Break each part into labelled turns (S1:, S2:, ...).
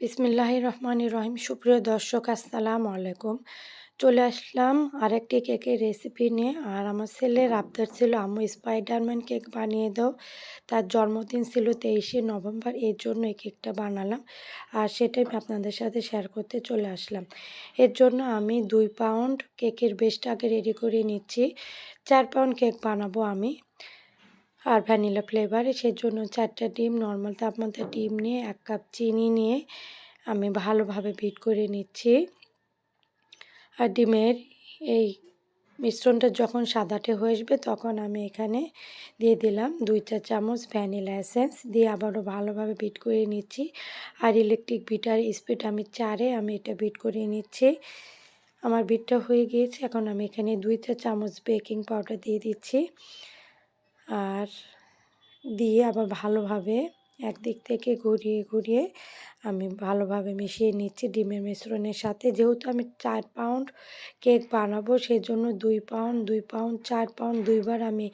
S1: বিসমিল্লাহ রহমান রহিম। সুপ্রিয় দর্শক, আসসালামু আলাইকুম। চলে আসলাম আরেকটি কেকের রেসিপি নিয়ে। আর আমার ছেলের আবদার ছিল আমি স্পাইডারম্যান কেক বানিয়ে দাও। তার জন্মদিন ছিল তেইশে নভেম্বর, এর জন্য এই কেকটা বানালাম। আর সেটাই আমি আপনাদের সাথে শেয়ার করতে চলে আসলাম। এর জন্য আমি দুই পাউন্ড কেকের বেস্টটা আগে রেডি করে নিচ্ছি। চার পাউন্ড কেক বানাবো আমি। আর ভ্যানিলা ফ্লেভারে, সেজন্য চারটা ডিম, নর্মাল তাপমাত্রা ডিম নিয়ে এক কাপ চিনি নিয়ে আমি ভালোভাবে বিট করে নিচ্ছি। আর ডিমের এই মিশ্রণটা যখন সাদাটে হয়ে আসবে, তখন আমি এখানে দিয়ে দিলাম দুই চা চামচ ভ্যানিলা এসেন্স দিয়ে আবারও ভালোভাবে বিট করে নিচ্ছি। আর ইলেকট্রিক বিটার স্পিড আমি চারে আমি এটা বিট করে নিচ্ছি। আমার বিটটা হয়ে গিয়েছে, এখন আমি এখানে দুই চা চামচ বেকিং পাউডার দিয়ে দিচ্ছি। আর দিয়ে আবার ভালোভাবে একদিক থেকে ঘুরিয়ে ঘুরিয়ে আমি ভালোভাবে মিশিয়ে নিচ্ছি ডিমের মিশ্রণের সাথে। যেহেতু আমি চার পাউন্ড কেক বানাবো সেই জন্য দুই পাউন্ড দুই পাউন্ড, চার পাউন্ড দুইবার আমি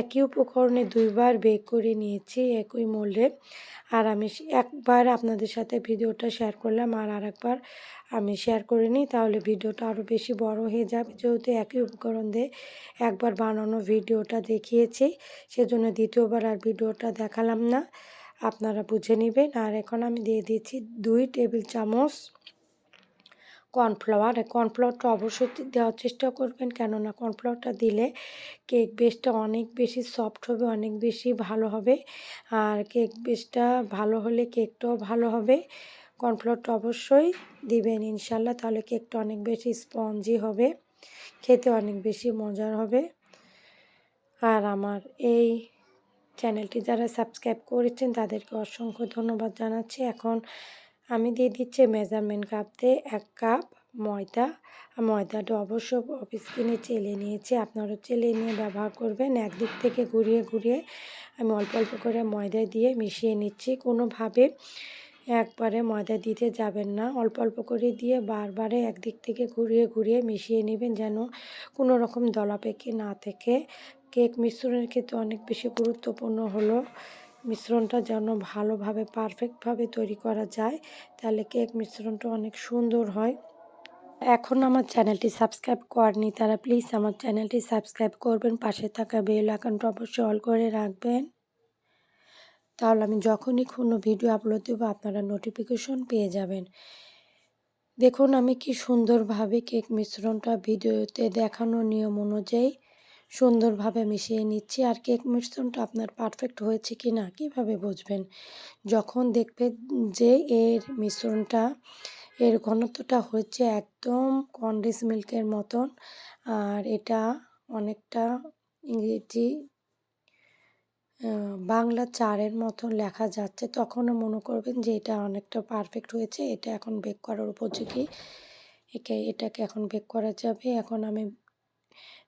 S1: একই উপকরণে দুইবার বেক করে নিয়েছি একই মোল্ডে। আর আমি একবার আপনাদের সাথে ভিডিওটা শেয়ার করলাম আর আরেকবার আমি শেয়ার করে নিই, তাহলে ভিডিওটা আরও বেশি বড় হয়ে যাবে। যেহেতু একই উপকরণ দিয়ে একবার বানানো ভিডিওটা দেখিয়েছি, সেজন্য দ্বিতীয়বার আর ভিডিওটা দেখালাম না। আপনারা বুঝে নেবেন। আর এখন আমি দিয়ে দিচ্ছি দুই টেবিল চামচ কর্নফ্লাওয়ার। কর্নফ্লাওয়ারটা অবশ্যই দেওয়ার চেষ্টা করবেন, কেননা কর্নফ্লাওয়ারটা দিলে কেক বেসটা অনেক বেশি সফট হবে, অনেক বেশি ভালো হবে। আর কেক বেসটা ভালো হলে কেকটাও ভালো হবে। কর্নফ্লাওয়ারটা অবশ্যই দিবেন ইনশাল্লাহ, তাহলে কেকটা অনেক বেশি স্পঞ্জি হবে, খেতে অনেক বেশি মজার হবে। আর আমার এই চ্যানেলটি যারা সাবস্ক্রাইব করেছেন তাদেরকে অসংখ্য ধন্যবাদ জানাচ্ছি। এখন আমি দিয়ে দিচ্ছি মেজারমেন্ট কাপতে এক কাপ ময়দা। ময়দাটা অবশ্য অফিস কিনে চেলে নিয়েছি। আপনারা চেলে নিয়ে ব্যবহার করবেন। একদিক থেকে ঘুরিয়ে ঘুরিয়ে আমি অল্প অল্প করে ময়দা দিয়ে মিশিয়ে নিচ্ছি। কোনোভাবে একবারে ময়দা দিতে যাবেন না। অল্প অল্প করে দিয়ে বারবারে একদিক থেকে ঘুরিয়ে ঘুরিয়ে মিশিয়ে নেবেন যেন কোনো রকম দলা পেকে না থেকে। কেক মিশ্রণের ক্ষেত্রে অনেক বেশি গুরুত্বপূর্ণ হলো। মিশ্রণটা যেন ভালোভাবে পারফেক্টভাবে তৈরি করা যায়, তাহলে কেক মিশ্রণটা অনেক সুন্দর হয়। এখন আমার চ্যানেলটি সাবস্ক্রাইব করেনি তারা, প্লিজ আমার চ্যানেলটি সাবস্ক্রাইব করবেন। পাশে থাকা বেল আইকনটা অবশ্যই অল করে রাখবেন। তাহলে আমি যখনই কোনো ভিডিও আপলোড দেবো, আপনারা নোটিফিকেশন পেয়ে যাবেন। দেখুন আমি কি সুন্দরভাবে কেক মিশ্রণটা ভিডিওতে দেখানো নিয়ম অনুযায়ী সুন্দরভাবে মিশিয়ে নিচ্ছি আর কেক মিশ্রণটা আপনার পারফেক্ট হয়েছে কি না কীভাবে বুঝবেন? যখন দেখবেন যে এর মিশ্রণটা, এর ঘনত্বটা হচ্ছে একদম কন্ডেন্স মিল্কের মতন, আর এটা অনেকটা ইংরেজি বাংলা চারের মতন লেখা যাচ্ছে, তখনও মনে করবেন যে এটা অনেকটা পারফেক্ট হয়েছে। এটা এখন বেক করার উপযোগী। একে, এটাকে এখন বেক করা যাবে। এখন আমি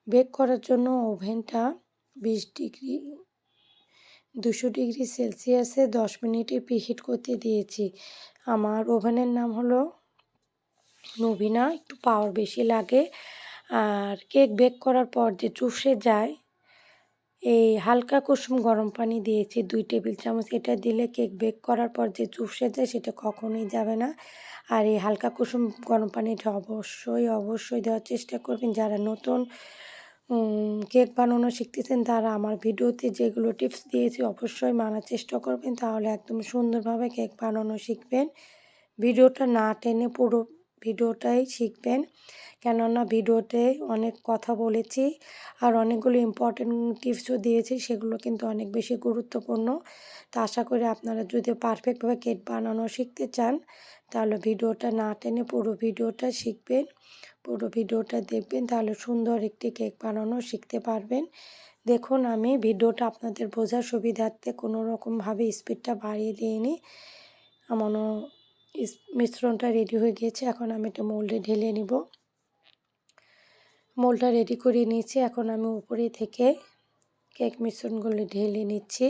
S1: বেক করার জন্য ওভেনটা বিশ ডিগ্রি, দুশো ডিগ্রি সেলসিয়াসে দশ মিনিটে প্রিহিট করতে দিয়েছি। আমার ওভেনের নাম হলো নবীনা একটু পাওয়ার বেশি লাগে। আর কেক বেক করার পর যে চুষে যায়, এই হালকা কুসুম গরম পানি দিয়েছি, দুই টেবিল চামচ এটা দিলে কেক বেক করার পর যে চুষে যায় সেটা কখনোই যাবে না। আর এই হালকা কুসুম গরম পানিটা অবশ্যই অবশ্যই দেওয়ার চেষ্টা করবেন। যারা নতুন কেক বানানো শিখতেছেন তারা আমার ভিডিওতে যেগুলো টিপস দিয়েছি অবশ্যই মানার চেষ্টা করবেন, তাহলে একদম সুন্দরভাবে কেক বানানো শিখবেন। ভিডিওটা না টেনে পুরো ভিডিওটাই শিখবেন। কেননা ভিডিওতে অনেক কথা বলেছি আর অনেকগুলো ইম্পর্টেন্ট টিপসও দিয়েছি, সেগুলো কিন্তু অনেক বেশি গুরুত্বপূর্ণ। তা আশা করি আপনারা যদি পারফেক্টভাবে কেক বানানো শিখতে চান তাহলে ভিডিওটা না টেনে পুরো ভিডিওটা শিখবেন, পুরো ভিডিওটা দেখবেন, তাহলে সুন্দর একটি কেক বানানো শিখতে পারবেন। দেখুন, আমি ভিডিওটা আপনাদের বোঝার সুবিধার্থে কোনো রকমভাবে স্পিডটা বাড়িয়ে দিইনি। এমনও মিশ্রণটা রেডি হয়ে গিয়েছে। এখন আমি এটা মোল্ডে ঢেলে নিব। মোলটা রেডি করে নিয়েছি। এখন আমি উপরে থেকে কেক মিশ্রণগুলো ঢেলে নিচ্ছি।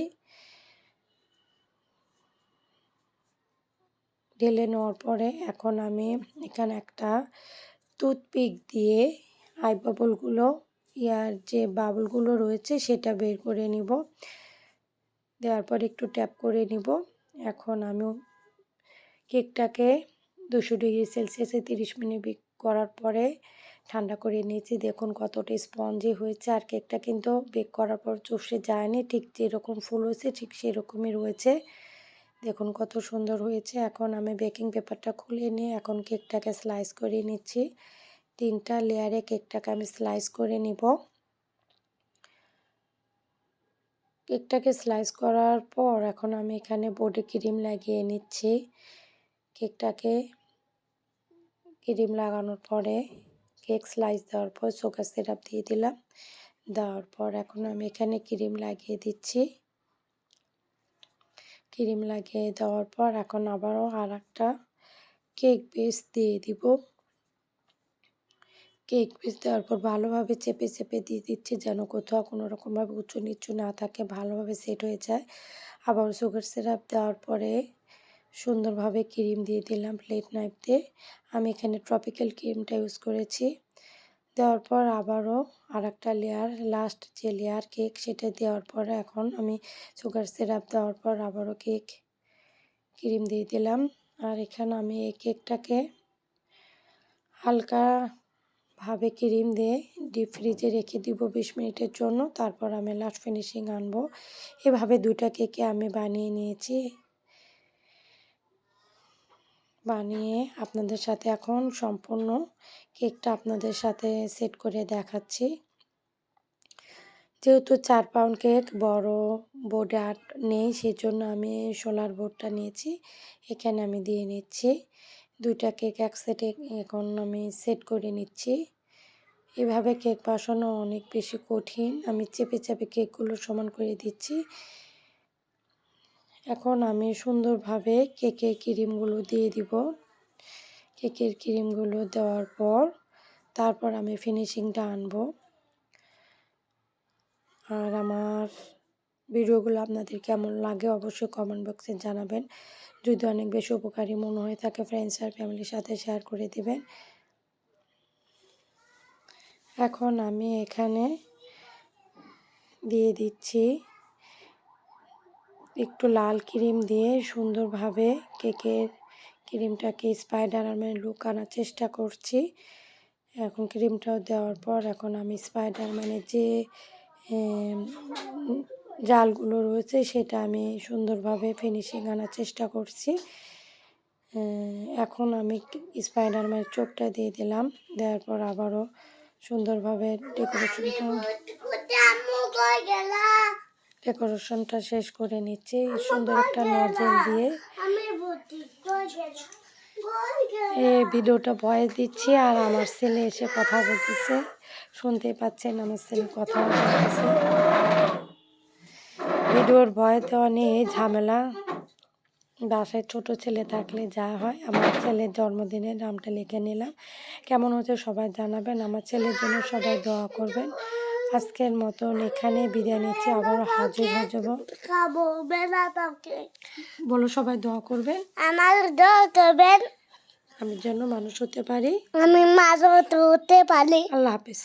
S1: ঢেলে নেওয়ার পরে এখন আমি এখানে একটা টুথপিক দিয়ে আই বাবলগুলো, ইয়ার যে বাবলগুলো রয়েছে সেটা বের করে নিব। দেওয়ার পর একটু ট্যাপ করে নিব। এখন আমি কেকটাকে দুশো ডিগ্রি সেলসিয়াসে তিরিশ মিনিট বেক করার পরে ঠান্ডা করে নিয়েছি। দেখুন কতটা স্পঞ্জি হয়েছে। আর কেকটা কিন্তু বেক করার পর চুষে যায়নি। ঠিক যেরকম ফুল হয়েছে, ঠিক সেরকমই রয়েছে। দেখুন কত সুন্দর হয়েছে। এখন আমি বেকিং পেপারটা খুলে নিয়ে এখন কেকটাকে স্লাইস করে নিচ্ছি। তিনটা লেয়ারে কেকটাকে আমি স্লাইস করে নিব। কেকটাকে স্লাইস করার পর এখন আমি এখানে বোর্ডে ক্রিম লাগিয়ে নিচ্ছি। কেকটাকে ক্রিম লাগানোর পরে কেক স্লাইস দেওয়ার পর সুগার সিরাপ দিয়ে দিলাম। দেওয়ার পর এখন আমি এখানে ক্রিম লাগিয়ে দিচ্ছি। ক্রিম লাগিয়ে দেওয়ার পর এখন আবারও আর একটা কেক বেস দিয়ে দিব। কেক পিস দেওয়ার পর ভালোভাবে চেপে চেপে দিয়ে দিচ্ছি যেন কোথাও কোনো রকমভাবে উঁচু নিচু না থাকে, ভালোভাবে সেট হয়ে যায়। আবার সুগার সিরাপ দেওয়ার পরে সুন্দরভাবে ক্রিম দিয়ে দিলাম প্লেট নাইফ দিয়ে। আমি এখানে ট্রপিক্যাল ক্রিমটা ইউজ করেছি। দেওয়ার পর আবারও আর একটা লেয়ার লাস্ট যে লেয়ার কেক সেটা দেওয়ার পর এখন আমি সুগার সিরাপ দেওয়ার পর আবারও কেক ক্রিম দিয়ে দিলাম। আর এখানে আমি এই কেকটাকে হালকা ভাবে ক্রিম দিয়ে ডিপ ফ্রিজে রেখে দিব বিশ মিনিটের জন্য। তারপর আমি লাস্ট ফিনিশিং আনব। এভাবে দুটা কেকে আমি বানিয়ে নিয়েছি। বানিয়ে আপনাদের সাথে এখন সম্পূর্ণ কেকটা আপনাদের সাথে সেট করে দেখাচ্ছি। যেহেতু চার পাউন্ড কেক বড় বোর্ডে আর নেই সেই জন্য আমি সোলার বোর্ডটা নিয়েছি, এখানে আমি দিয়ে নিচ্ছি। দুইটা কেক এক সেটে এখন আমি সেট করে নিচ্ছি। এভাবে কেক বসানো অনেক বেশি কঠিন। আমি চেপে চেপে কেকগুলো সমান করে দিচ্ছি। এখন আমি সুন্দরভাবে কেকের ক্রিমগুলো দিয়ে দিব। কেকের ক্রিমগুলো দেওয়ার পর তারপর আমি ফিনিশিংটা আনব। আর আমার ভিডিওগুলো আপনাদের কেমন লাগে অবশ্যই কমেন্ট বক্সে জানাবেন। যদি অনেক বেশি উপকারী মনে হয়ে থাকে ফ্রেন্ডস আর ফ্যামিলির সাথে শেয়ার করে দিবেন। এখন আমি এখানে দিয়ে দিচ্ছি একটু লাল ক্রিম দিয়ে সুন্দরভাবে কেকের ক্রিমটাকে স্পাইডারম্যান লুক আনার চেষ্টা করছি। এখন ক্রিমটাও দেওয়ার পর এখন আমি স্পাইডারম্যানের যে জালগুলো রয়েছে সেটা আমি সুন্দরভাবে ফিনিশিং আনার চেষ্টা করছি। এখন আমি স্পাইডারম্যানের চোখটা দিয়ে দিলাম। দেওয়ার পর আবারও সুন্দরভাবে ডেকোরেশনটা ডেকোরেশনটা শেষ করে নিচ্ছি। সুন্দর একটা নজেল দিয়ে। এই ভিডিওটা ভয়েস দিচ্ছি আর আমার ছেলে এসে কথা বলতেছে। শুনতে পাচ্ছেন আমার ছেলে কথা বলতেছে। ভিডিওর ভয় দেওয়া নিয়ে ঝামেলা। বাসায় ছোট ছেলে থাকলে যা হয়। আমার ছেলের জন্মদিনের নামটা লিখে নিলাম। কেমন হচ্ছে সবাই জানাবেন। আমার ছেলের জন্য সবাই দোয়া করবেন। আজকের মতন এখানে বিদায় নিচ্ছি। আবার হাজির হাজব যাব
S2: খাব বেলাটাকে
S1: বলো সবাই দোয়া করবেন।
S2: আমার দোয়া করবেন।
S1: আমি যেন মানুষ হতে পারি।
S2: আমি মাঝে হতে পারি।
S1: আল্লাহ হাফিজ।